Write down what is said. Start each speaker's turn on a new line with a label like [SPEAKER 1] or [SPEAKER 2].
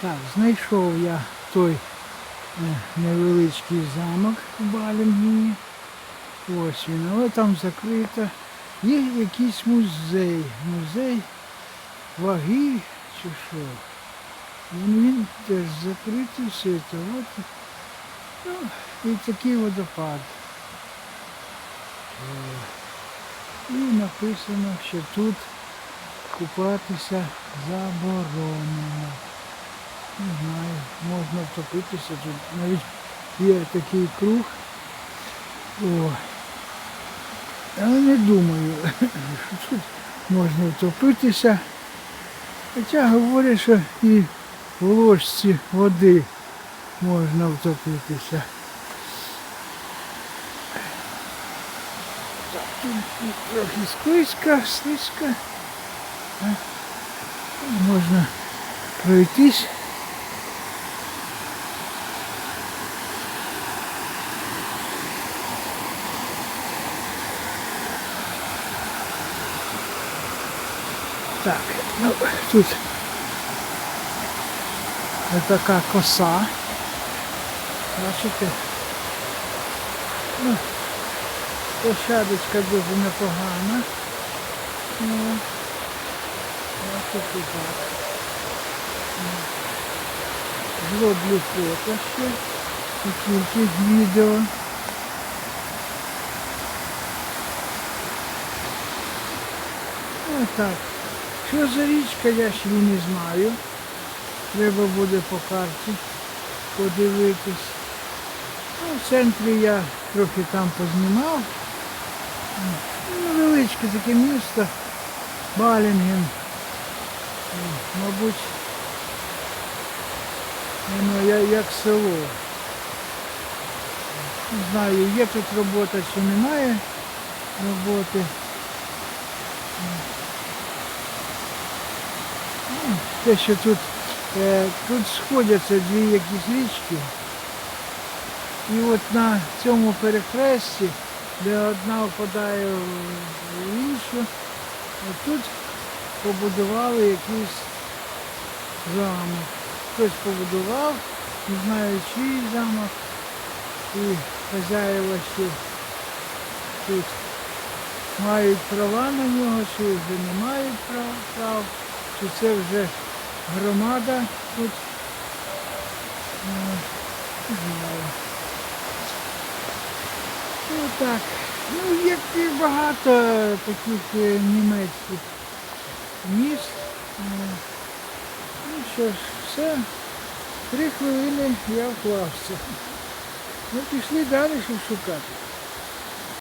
[SPEAKER 1] Так, знайшов я той е, невеличкий замок у Балінгені. Ось він, але там закрито. Є якийсь музей. Музей ваги чи що. Він, він теж закритий все це. От, ну, і такий водопад. Е, І написано, що тут купатися заборонено. Не знаю, можна втопитися, тут навіть є такий круг. О. Але не думаю, що тут можна втопитися. Хоча говорять, що і в ложці води можна втопитися. Тут трохи склизько, слизько. А, Можна пройтись. Так, ну тут така коса. Бачите? Ну, площадочка дуже непогана. Ну, бачите так. Ну, Зроблю фото ще, і тільки відео. Ось так. Що за річка, я ще не знаю. Треба буде по карті подивитись. Ну, в центрі я трохи там познімав. Невеличке таке місто. Балінген. Мабуть, воно як село. Не знаю, є тут робота чи немає роботи. Ну, Те, що тут, е, тут сходяться дві якісь річки. І от на цьому перехресті, де одна впадає в іншу, тут побудували якийсь замок. Хтось побудував, не знаю чий замок. І хазяїва ще тут мають права на нього, чи вже не мають прав, прав чи це вже громада тут. Не знаю. Ну так. Ну, як і багато таких е, німецьких міст. Е, Ну що ж, все. Три хвилини я вклався. Ну пішли далі, щоб шукати.